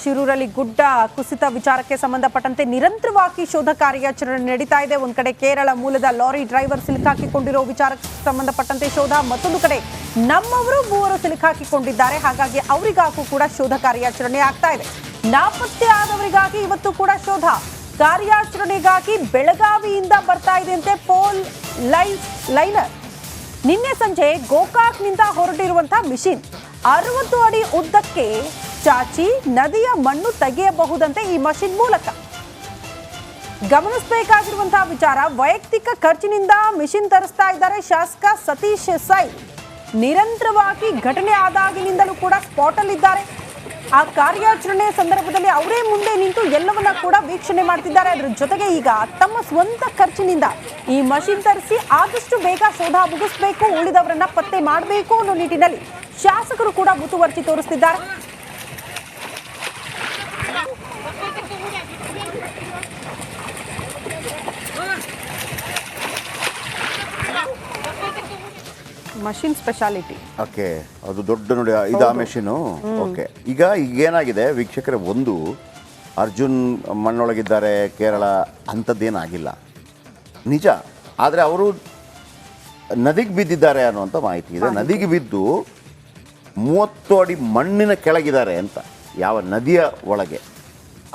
ಶಿರೂರಲ್ಲಿ ಗುಡ್ಡ ಕುಸಿತ ವಿಚಾರಕ್ಕೆ ಸಂಬಂಧಪಟ್ಟಂತೆ ನಿರಂತರವಾಗಿ ಶೋಧ ಕಾರ್ಯಾಚರಣೆ ನಡೀತಾ ಇದೆ. ಒಂದ್ ಕಡೆ ಕೇರಳ ಮೂಲದ ಲಾರಿ ಡ್ರೈವರ್ ಸಿಲುಕಾಕಿಕೊಂಡಿರೋ ವಿಚಾರಕ್ಕೆ ಸಂಬಂಧಪಟ್ಟಂತೆ ಶೋಧ, ಮತ್ತೊಂದು ಕಡೆ ನಮ್ಮವರು ಮೂವರು ಸಿಲುಕಾಕಿಕೊಂಡಿದ್ದಾರೆ ಹಾಗಾಗಿ ಅವರಿಗಾಗೂ ಕೂಡ ಶೋಧ ಕಾರ್ಯಾಚರಣೆ ಆಗ್ತಾ ಇದೆ. ನಾಪತ್ತೆ ಆದವರಿಗಾಗಿ ಇವತ್ತು ಕೂಡ ಶೋಧ. ಕಾರ್ಯಾಚರಣೆಗಾಗಿ ಬೆಳಗಾವಿಯಿಂದ ಬರ್ತಾ ಇದೆಯಂತೆ ಪೋಲ್ ಲೈನ್ ಲೈನರ್. ನಿನ್ನೆ ಸಂಜೆ ಗೋಕಾಕ್ನಿಂದ ಹೊರಟಿರುವಂತಹ ಮಿಷಿನ್ ಅರವತ್ತು ಅಡಿ ಉದ್ದಕ್ಕೆ ಚಾಚಿ ನದಿಯ ಮಣ್ಣು ತೆಗೆಯಬಹುದಂತೆ ಈ ಮಷಿನ್ ಮೂಲಕ. ಗಮನಿಸಬೇಕಾಗಿರುವಂತಹ ವಿಚಾರ, ವೈಯಕ್ತಿಕ ಖರ್ಚಿನಿಂದ ಮಿಷಿನ್ ತರಿಸ್ತಾ ಇದ್ದಾರೆ ಶಾಸಕ ಸತೀಶ್ ಸೈ ನಿರಂತರವಾಗಿ ಘಟನೆ ಆದಾಗಿನಿಂದಲೂ ಕೂಡ ಸ್ಪಾಟ್ ಅಲ್ಲಿದ್ದಾರೆ ಆ ಕಾರ್ಯಾಚರಣೆ ಸಂದರ್ಭದಲ್ಲಿ ಅವರೇ ಮುಂದೆ ನಿಂತು ಎಲ್ಲವನ್ನ ಕೂಡ ವೀಕ್ಷಣೆ ಮಾಡ್ತಿದ್ದಾರೆ. ಅದರ ಜೊತೆಗೆ ಈಗ ತಮ್ಮ ಸ್ವಂತ ಖರ್ಚಿನಿಂದ ಈ ಮಷಿನ್ ತರಿಸಿ ಆದಷ್ಟು ಬೇಗ ಶೋಧ ಮುಗಿಸ್ಬೇಕು, ಉಳಿದವರನ್ನ ಪತ್ತೆ ಮಾಡಬೇಕು ಅನ್ನೋ ನಿಟ್ಟಿನಲ್ಲಿ ಶಾಸಕರು ಕೂಡ ಮುತುವರ್ಜಿ ತೋರಿಸ್ತಿದ್ದಾರೆ. Machine speciality. ಓಕೆ ಅದು ದೊಡ್ಡ ನೋಡಿ ಇದು ಆ ಮೆಷಿನು ಓಕೆ ಈಗ ಈಗ ಏನಾಗಿದೆ ವೀಕ್ಷಕರೇ ಒಂದು ಅರ್ಜುನ್ ಮಣ್ಣೊಳಗಿದ್ದಾರೆ ಕೇರಳ ಅಂಥದ್ದೇನಾಗಿಲ್ಲ. ನಿಜ ಆದರೆ ಅವರು ನದಿಗೆ ಬಿದ್ದಿದ್ದಾರೆ ಅನ್ನುವಂಥ ಮಾಹಿತಿ ಇದೆ. ನದಿಗೆ ಬಿದ್ದು ಮೂವತ್ತು ಅಡಿ ಮಣ್ಣಿನ ಕೆಳಗಿದ್ದಾರೆ ಅಂತ ಯಾವ ನದಿಯ ಒಳಗೆ.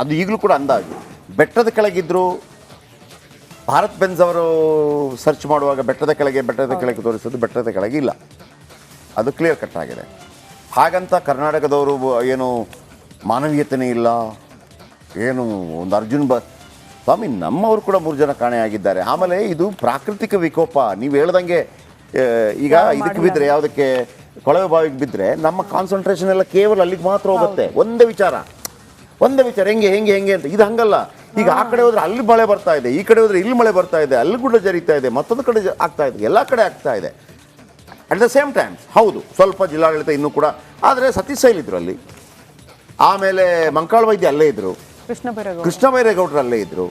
ಅದು ಈಗಲೂ ಕೂಡ ಅಂದಾಜು. ಬೆಟ್ಟದ ಕೆಳಗಿದ್ರು ಭಾರತ್ ಬೆನ್ಸ್ ಅವರು ಸರ್ಚ್ ಮಾಡುವಾಗ ಬೆಟ್ಟದ ಕೆಳಗೆ ಬೆಟ್ಟದ ಕೆಳಗೆ ತೋರಿಸೋದು ಬೆಟ್ಟದ ಕೆಳಗೆ ಇಲ್ಲ. ಅದು ಕ್ಲಿಯರ್ ಕಟ್ ಆಗಿದೆ. ಹಾಗಂತ ಕರ್ನಾಟಕದವರು ಏನು ಮಾನವೀಯತೆನೇ ಇಲ್ಲ. ಏನು ಒಂದು ಅರ್ಜುನ್ ಬ ಸ್ವಾಮಿ ನಮ್ಮವರು ಕೂಡ ಮೂರು ಜನ ಕಾಣೆಯಾಗಿದ್ದಾರೆ ಆಮೇಲೆ ಇದು ಪ್ರಾಕೃತಿಕ ವಿಕೋಪ. ನೀವು ಹೇಳ್ದಂಗೆ ಈಗ ಇದಕ್ಕೆ ಬಿದ್ದರೆ ಯಾವುದಕ್ಕೆ ಕೊಳವೆ ಬಾವಿಗೆ ಬಿದ್ದರೆ ನಮ್ಮ ಕಾನ್ಸಂಟ್ರೇಷನ್ ಎಲ್ಲ ಕೇವಲ ಅಲ್ಲಿಗೆ ಮಾತ್ರ ಹೋಗುತ್ತೆ. ಒಂದೇ ವಿಚಾರ. ಒಂದೇ ವಿಚಾರ. ಹೆಂಗೆ ಹೆಂಗೆ ಹೆಂಗೆ ಅಂತ. ಇದು ಹಂಗಲ್ಲ. ಈಗ ಆ ಕಡೆ ಹೋದ್ರೆ ಅಲ್ಲಿ ಮಳೆ ಬರ್ತಾ ಇದೆ ಈ ಕಡೆ ಹೋದ್ರೆ ಇಲ್ಲಿ ಮಳೆ ಬರ್ತಾ ಇದೆ ಅಲ್ಲಿ ಗುಡ್ಡ ಜರಿತಾ ಇದೆ ಮತ್ತೊಂದು ಕಡೆ ಆಗ್ತಾ ಇದೆ ಎಲ್ಲ ಕಡೆ ಆಗ್ತಾ ಇದೆ. ಅಟ್ ದ ಸೇಮ್ ಟೈಮ್ ಹೌದು ಸ್ವಲ್ಪ ಜಿಲ್ಲಾಡಳಿತ ಇನ್ನೂ ಕೂಡ ಆದರೆ ಸತೀಶ್ ಸೈಲ್ ಇದ್ರು ಅಲ್ಲಿ. ಆಮೇಲೆ ಮಂಕಾಳ ವೈದ್ಯ ಅಲ್ಲೇ ಇದ್ರು. ಕೃಷ್ಣ ಬೈರೇಗೌಡ ಕೃಷ್ಣ ಬೈರೇಗೌಡರು ಅಲ್ಲೇ ಇದ್ರು.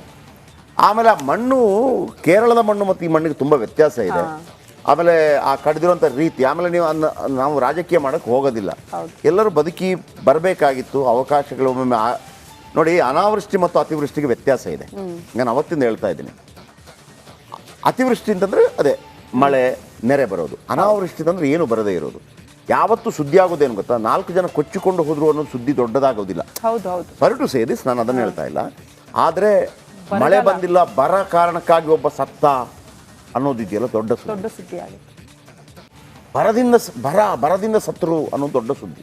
ಆಮೇಲೆ ಆ ಮಣ್ಣು ಕೇರಳದ ಮಣ್ಣು ಮತ್ತು ಈ ಮಣ್ಣಿಗೆ ತುಂಬ ವ್ಯತ್ಯಾಸ ಇದೆ. ಆಮೇಲೆ ಆ ಕಡಿದಿರುವಂಥ ರೀತಿ ಆಮೇಲೆ ನೀವು ಅನ್ನ- ನಾವು ರಾಜಕೀಯ ಮಾಡೋಕ್ಕೆ ಹೋಗೋದಿಲ್ಲ. ಎಲ್ಲರೂ ಬದುಕಿ ಬರಬೇಕಾಗಿತ್ತು ಅವಕಾಶಗಳು ಒಮ್ಮೊಮ್ಮೆ ನೋಡಿ ಅನಾವೃಷ್ಟಿ ಮತ್ತು ಅತಿವೃಷ್ಟಿಗೆ ವ್ಯತ್ಯಾಸ ಇದೆ. ನಾನು ಅವತ್ತಿಂದ ಹೇಳ್ತಾ ಇದ್ದೀನಿ. ಅತಿವೃಷ್ಟಿ ಅಂತಂದ್ರೆ ಅದೇ ಮಳೆ ನೆರೆ ಬರೋದು. ಅನಾವೃಷ್ಟಿ ಅಂತಂದ್ರೆ ಏನು ಬರದೇ ಇರೋದು. ಯಾವತ್ತು ಸುದ್ದಿ ಆಗೋದೇನು ಗೊತ್ತಾ? ನಾಲ್ಕು ಜನ ಕೊಚ್ಚಿಕೊಂಡು ಹೋದ್ರು ಅನ್ನೋದು ಸುದ್ದಿ ದೊಡ್ಡದಾಗೋದಿಲ್ಲ. ಹೊರಟು ಹೌದು. ಸಾರಿ ಟು ಸೇ ದಿಸ್ ನಾನು ಅದನ್ನು ಹೇಳ್ತಾ ಇಲ್ಲ. ಆದರೆ ಮಳೆ ಬಂದಿಲ್ಲ ಬರ ಕಾರಣಕ್ಕಾಗಿ ಒಬ್ಬ ಸತ್ತ ಅನ್ನೋದಿದೆಯಲ್ಲ ದೊಡ್ಡ ಸುದ್ದಿ. ದೊಡ್ಡ ಸುದ್ದಿ ಆಗಿತ್ತು ಬರದಿಂದ ಬರ ಬರದಿಂದ ಸತ್ರು ಅನ್ನೋ ದೊಡ್ಡ ಸುದ್ದಿ.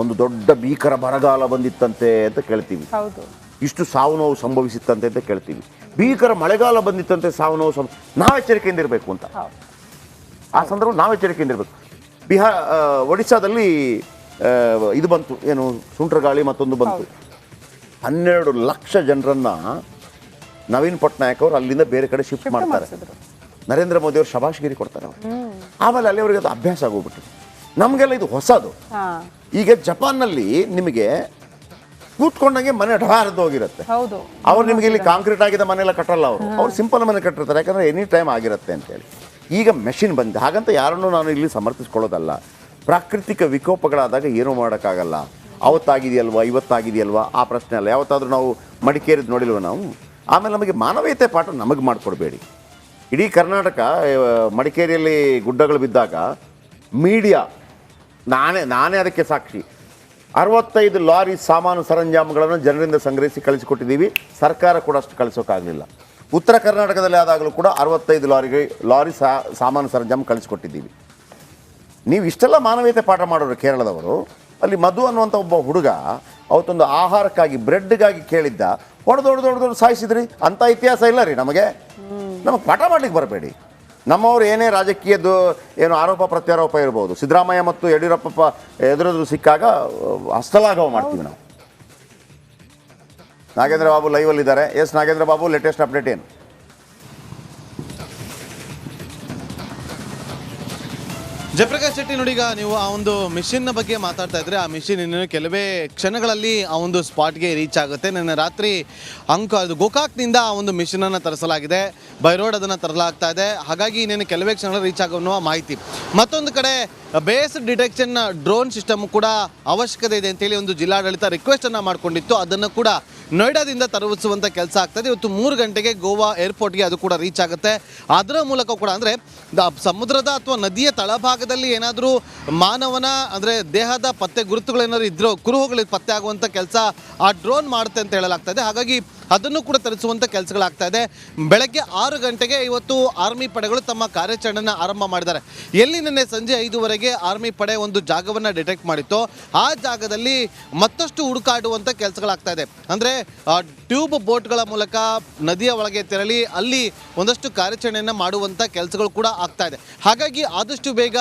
ಒಂದು ದೊಡ್ಡ ಭೀಕರ ಬರಗಾಲ ಬಂದಿತ್ತಂತೆ ಅಂತ ಕೇಳ್ತೀವಿ. ಇಷ್ಟು ಸಾವು ನೋವು ಸಂಭವಿಸಿತ್ತಂತೆ ಅಂತ ಕೇಳ್ತೀವಿ. ಭೀಕರ ಮಳೆಗಾಲ ಬಂದಿತ್ತಂತೆ ಸಾವು ನೋವು ಸಂ ನಾವು ಎಚ್ಚರಿಕೆಯಿಂದ ಇರಬೇಕು ಅಂತ. ಆ ಸಂದರ್ಭ ನಾವು ಎಚ್ಚರಿಕೆಯಿಂದ ಇರಬೇಕು. ಬಿಹಾರ ಒಡಿಶಾದಲ್ಲಿ ಇದು ಬಂತು. ಏನು ಸುಂಟ್ರಗಾಳಿ ಮತ್ತೊಂದು ಬಂತು. ಹನ್ನೆರಡು ಲಕ್ಷ ಜನರನ್ನ ನವೀನ್ ಪಟ್ನಾಯಕ್ ಅವರು ಅಲ್ಲಿಂದ ಬೇರೆ ಕಡೆ ಶಿಫ್ಟ್ ಮಾಡ್ತಾರೆ. ನರೇಂದ್ರ ಮೋದಿ ಅವರು ಶಬಾಷ್ಗಿರಿ ಕೊಡ್ತಾರೆ ಅವರು. ಆಮೇಲೆ ಅಲ್ಲಿವರೆಗೆ ಅದು ಅಭ್ಯಾಸ ಆಗೋಗ್ಬಿಟ್ಟು ನಮಗೆಲ್ಲ ಇದು ಹೊಸದು. ಈಗ ಜಪಾನ್ನಲ್ಲಿ ನಿಮಗೆ ಕೂತ್ಕೊಂಡಂಗೆ ಮನೆ ಢಾರದ್ದು ಹೋಗಿರುತ್ತೆ. ಹೌದು. ಅವ್ರು ನಿಮಗೆ ಇಲ್ಲಿ ಕಾಂಕ್ರೀಟ್ ಆಗಿದ ಮನೆಲ್ಲ ಕಟ್ಟಲ್ಲ ಅವರು. ಅವ್ರು ಸಿಂಪಲ್ ಮನೆ ಕಟ್ಟಿರ್ತಾರೆ ಯಾಕಂದ್ರೆ ಎನಿ ಟೈಮ್ ಆಗಿರುತ್ತೆ ಅಂತೇಳಿ. ಈಗ ಮೆಷಿನ್ ಬಂದಿದೆ. ಹಾಗಂತ ಯಾರನ್ನೂ ನಾನು ಇಲ್ಲಿ ಸಮರ್ಥಿಸ್ಕೊಳ್ಳೋದಲ್ಲ. ಪ್ರಾಕೃತಿಕ ವಿಕೋಪಗಳಾದಾಗ ಏನೂ ಮಾಡೋಕ್ಕಾಗಲ್ಲ. ಅವತ್ತಾಗಿದೆಯಲ್ವಾ ಇವತ್ತಾಗಿದೆಯಲ್ವಾ? ಆ ಪ್ರಶ್ನೆ ಅಲ್ಲ. ಯಾವತ್ತಾದ್ರೂ ನಾವು ಮಡಿಕೇರಿದ್ದು ನೋಡಿಲ್ವ ನಾವು? ಆಮೇಲೆ ನಮಗೆ ಮಾನವೀಯತೆ ಪಾಠ ನಮಗೆ ಮಾಡಿಕೊಡ್ಬೇಡಿ. ಇಡೀ ಕರ್ನಾಟಕ ಮಡಿಕೇರಿಯಲ್ಲಿ ಗುಡ್ಡಗಳು ಬಿದ್ದಾಗ ಮೀಡಿಯಾ, ನಾನೇ ನಾನೇ ಅದಕ್ಕೆ ಸಾಕ್ಷಿ. ಅರವತ್ತೈದು ಲಾರಿ ಸಾಮಾನು ಸರಂಜಾಮುಗಳನ್ನು ಜನರಿಂದ ಸಂಗ್ರಹಿಸಿ ಕಳಿಸಿಕೊಟ್ಟಿದ್ದೀವಿ. ಸರ್ಕಾರ ಕೂಡ ಅಷ್ಟು ಕಳಿಸೋಕ್ಕಾಗಲಿಲ್ಲ ಉತ್ತರ ಕರ್ನಾಟಕದಲ್ಲಿ ಆದಾಗಲೂ ಕೂಡ ಅರವತ್ತೈದು ಲಾರಿಗೆ, ಲಾರಿ ಸಾ, ಸಾಮಾನು ಸರಂಜಾಮು ಕಳಿಸಿಕೊಟ್ಟಿದ್ದೀವಿ. ನೀವು ಇಷ್ಟೆಲ್ಲ ಮಾನವೀಯತೆ ಪಾಠ ಮಾಡೋರು ಕೇರಳದವರು, ಅಲ್ಲಿ ಮಧು ಅನ್ನುವಂಥ ಒಬ್ಬ ಹುಡುಗ ಅವತ್ತೊಂದು ಆಹಾರಕ್ಕಾಗಿ ಬ್ರೆಡ್ಗಾಗಿ ಕೇಳಿದ್ದ ಹೊಡೆದು ಸಾಯಿಸಿದ್ರಿ? ಅಂಥ ಇತಿಹಾಸ ಇಲ್ಲ ರೀ ನಮಗೆ? ನಮಗೆ ಪಾಠ ಮಾಡ್ಲಿಕ್ಕೆ ಬರಬೇಡಿ. ನಮ್ಮವರು ಏನೇ ರಾಜಕೀಯದ್ದು ಏನು ಆರೋಪ ಪ್ರತ್ಯಾರೋಪ ಇರ್ಬೋದು, ಸಿದ್ದರಾಮಯ್ಯ ಮತ್ತು ಯಡಿಯೂರಪ್ಪ ಎದುರೆದುರು ಸಿಕ್ಕಾಗ, ಹಸ್ತಲಾಘವ ಮಾಡ್ತೀವಿ ನಾವು. ನಾಗೇಂದ್ರ ಬಾಬು ಲೈವಲ್ಲಿ ಇದ್ದಾರೆ. Yes Nagendra Babu latest update ಏನು? ಜಯಪ್ರಕಾಶ್ ಶೆಟ್ಟಿ ನೋಡಿ ಈಗ ನೀವು ಆ ಒಂದು ಮಿಷಿನ್ನ ಬಗ್ಗೆ ಮಾತಾಡ್ತಾ ಇದ್ರೆ ಆ ಮಿಷಿನ್ ಇನ್ನು ಕೆಲವೇ ಕ್ಷಣಗಳಲ್ಲಿ ಆ ಒಂದು ಸ್ಪಾಟ್ಗೆ ರೀಚ್ ಆಗುತ್ತೆ. ನಿನ್ನೆ ರಾತ್ರಿ ಅಂಕ ಗೋಕಾಕ್ನಿಂದ ಆ ಒಂದು ಮಿಷಿನನ್ನು ತರಿಸಲಾಗಿದೆ. ಬೈ ರೋಡ್ ಅದನ್ನು ತರಲಾಗ್ತಾ ಇದೆ. ಹಾಗಾಗಿ ಇನ್ನೇನು ಕೆಲವೇ ಕ್ಷಣಗಳು ರೀಚ್ ಆಗೋ ಅನ್ನುವ ಮಾಹಿತಿ. ಮತ್ತೊಂದು ಕಡೆ, ಬೇಸ್ ಡಿಟೆಕ್ಷನ್ ಡ್ರೋನ್ ಸಿಸ್ಟಮ್ ಕೂಡ ಅವಶ್ಯಕತೆ ಇದೆ ಅಂತೇಳಿ ಒಂದು ಜಿಲ್ಲಾಡಳಿತ ರಿಕ್ವೆಸ್ಟ್ ಮಾಡಿಕೊಂಡಿತ್ತು. ಅದನ್ನು ಕೂಡ ನೋಯ್ಡಾದಿಂದ ತರಿಸುವಂತ ಕೆಲಸ ಆಗ್ತದೆ. ಇವತ್ತು ಮೂರು ಗಂಟೆಗೆ ಗೋವಾ ಏರ್ಪೋರ್ಟ್ಗೆ ಅದು ಕೂಡ ರೀಚ್ ಆಗುತ್ತೆ. ಅದರ ಮೂಲಕ ಕೂಡ ಅಂದರೆ ಸಮುದ್ರದ ಅಥವಾ ನದಿಯ ತಳಭಾಗದಲ್ಲಿ ಏನಾದರೂ ಮಾನವನ ಅಂದರೆ ದೇಹದ ಪತ್ತೆ ಗುರುತುಗಳೇನಾದ್ರು ಇದ್ರೋ ಕುರುಹುಗಳು ಪತ್ತೆ ಆಗುವಂಥ ಕೆಲಸ ಆ ಡ್ರೋನ್ ಮಾಡುತ್ತೆ ಅಂತ ಹೇಳಲಾಗ್ತದೆ. ಹಾಗಾಗಿ ಅದನ್ನು ಕೂಡ ತರಿಸುವಂಥ ಕೆಲಸಗಳಾಗ್ತಾ ಇದೆ. ಬೆಳಗ್ಗೆ ಆರು ಗಂಟೆಗೆ ಇವತ್ತು ಆರ್ಮಿ ಪಡೆಗಳು ತಮ್ಮ ಕಾರ್ಯಾಚರಣೆಯನ್ನು ಆರಂಭ ಮಾಡಿದ್ದಾರೆ. ಎಲ್ಲಿ ನಿನ್ನೆ ಸಂಜೆ ಐದುವರೆಗೆ ಆರ್ಮಿ ಪಡೆ ಒಂದು ಜಾಗವನ್ನು ಡಿಟೆಕ್ಟ್ ಮಾಡಿತ್ತು, ಆ ಜಾಗದಲ್ಲಿ ಮತ್ತಷ್ಟು ಹುಡುಕಾಡುವಂಥ ಕೆಲಸಗಳಾಗ್ತಾ ಇದೆ. ಅಂದರೆ ಟ್ಯೂಬ್ ಬೋಟ್ಗಳ ಮೂಲಕ ನದಿಯ ಒಳಗೆ ತೆರಳಿ ಅಲ್ಲಿ ಒಂದಷ್ಟು ಕಾರ್ಯಾಚರಣೆಯನ್ನು ಮಾಡುವಂಥ ಕೆಲಸಗಳು ಕೂಡ ಆಗ್ತಾ ಇದೆ. ಹಾಗಾಗಿ ಆದಷ್ಟು ಬೇಗ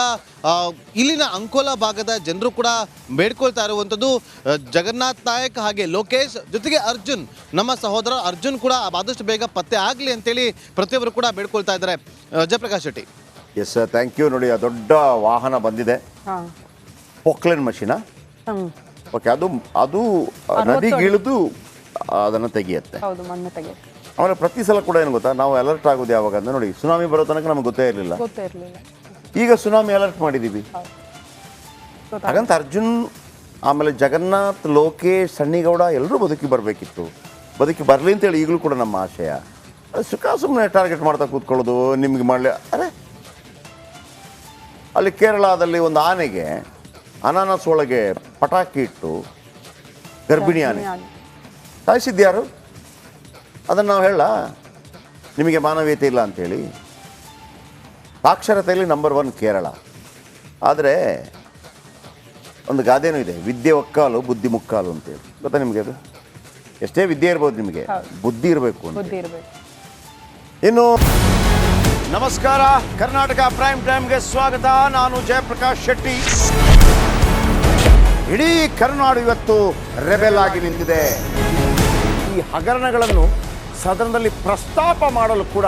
ಇಲ್ಲಿನ ಅಂಕೋಲಾ ಭಾಗದ ಜನರು ಕೂಡ ಬೇಡ್ಕೊಳ್ತಾ ಇರುವಂಥದ್ದು ಜಗನ್ನಾಥ್ ನಾಯಕ್ ಹಾಗೆ ಲೋಕೇಶ್ ಜೊತೆಗೆ ಅರ್ಜುನ್ ನಮ್ಮ ಸಹೋದರ ಅರ್ಜುನ್ ಕೂಡ ಆದಷ್ಟು ಬೇಗ ಪತ್ತೆ ಆಗಲಿ ಅಂತೇಳಿ ಪ್ರತಿಯೊಬ್ಬರು ಕೂಡ ಬೇಡ್ಕೊಳ್ತಾ ಇದ್ದಾರೆ. Jayaprakash Shetty. Yes thank you ನೋಡಿ ಆ ದೊಡ್ಡ ವಾಹನ ಬಂದಿದೆ. ಹಾ. ಪೊಕ್ಲೆನ್ ಮಷೀನಾ ಓಕೆ ಅದು ಅದು ನದಿಗಿಳಿದು ಅದನ್ನು ತೆಗೆಯುತ್ತೆ. ಹೌದು ಮಣ್ಣು ತೆಗೆಯುತ್ತೆ. ಆಮೇಲೆ ಪ್ರತಿ ಸಲ ಕೂಡ ಏನು ಗೊತ್ತಾ? ನಾವು ಅಲರ್ಟ್ ಆಗೋದು ಯಾವಾಗ ಅಂದ್ರೆ ನೋಡಿ ಸುನಾಮಿ ಬರೋ ತನಕ ನಮ್ಗೆ ಗೊತ್ತೇ ಇರಲಿಲ್ಲ. ಗೊತ್ತೇ ಇರಲಿಲ್ಲ. ಈಗ ಸುನಾಮಿ ಅಲರ್ಟ್ ಮಾಡಿದ್ದೀವಿ ಹಾಗಂತ ಅರ್ಜುನ್ ಆಮೇಲೆ ಜಗನ್ನಾಥ್ ಲೋಕೇಶ್ ಸಣ್ಣಿಗೌಡ ಎಲ್ಲರೂ ಬದುಕಿ ಬರಬೇಕಿತ್ತು. ಬದುಕಿ ಬರಲಿ ಅಂತೇಳಿ ಈಗಲೂ ಕೂಡ ನಮ್ಮ ಆಶಯ. ಸುಖ ಸುಮ್ಮನೆ ಟಾರ್ಗೆಟ್ ಮಾಡ್ತಾ ಕೂತ್ಕೊಳ್ಳೋದು ನಿಮ್ಗೆ ಮಾಡಲಿ ಅರೆ. ಅಲ್ಲಿ ಕೇರಳದಲ್ಲಿ ಒಂದು ಆನೆಗೆ ಅನಾನಸ್ ಒಳಗೆ ಪಟಾಕಿ ಇಟ್ಟು ಗರ್ಭಿಣಿ ಆನೆ ಸಾಯಿಸಿದ್ಯಾರು ಅದನ್ನು ನಾವು ಹೇಳ ನಿಮಗೆ ಮಾನವೀಯತೆ ಇಲ್ಲ ಅಂತೇಳಿ. ಸಾಕ್ಷರತೆಯಲ್ಲಿ ನಂಬರ್ ಒನ್ ಕೇರಳ. ಆದರೆ ಒಂದು ಗಾದೆನೂ ಇದೆ ವಿದ್ಯೆ ಒಕ್ಕಾಲು ಬುದ್ಧಿ ಮುಕ್ಕಾಲು ಅಂತೇಳಿ. ಗೊತ್ತಾ ನಿಮಗೆ ಅದು? ಎಷ್ಟೇ ವಿದ್ಯೆ ಇರ್ಬೋದು ನಿಮಗೆ ಬುದ್ಧಿ ಇರಬೇಕು ಬುದ್ಧಿ ಇರಬೇಕು. ಇನ್ನು ನಮಸ್ಕಾರ ಕರ್ನಾಟಕ ಪ್ರೈಮ್ ಟೈಮ್ಗೆ ಸ್ವಾಗತ. ನಾನು ಜಯಪ್ರಕಾಶ್ ಶೆಟ್ಟಿ. ಇಡೀ ಕರ್ನಾಡು ಇವತ್ತು ರೆಬೆಲ್ ಆಗಿ ನಿಂತಿದೆ. ಈ ಹಗರಣಗಳನ್ನು ಸದನದಲ್ಲಿ ಪ್ರಸ್ತಾಪ ಮಾಡಲು ಕೂಡ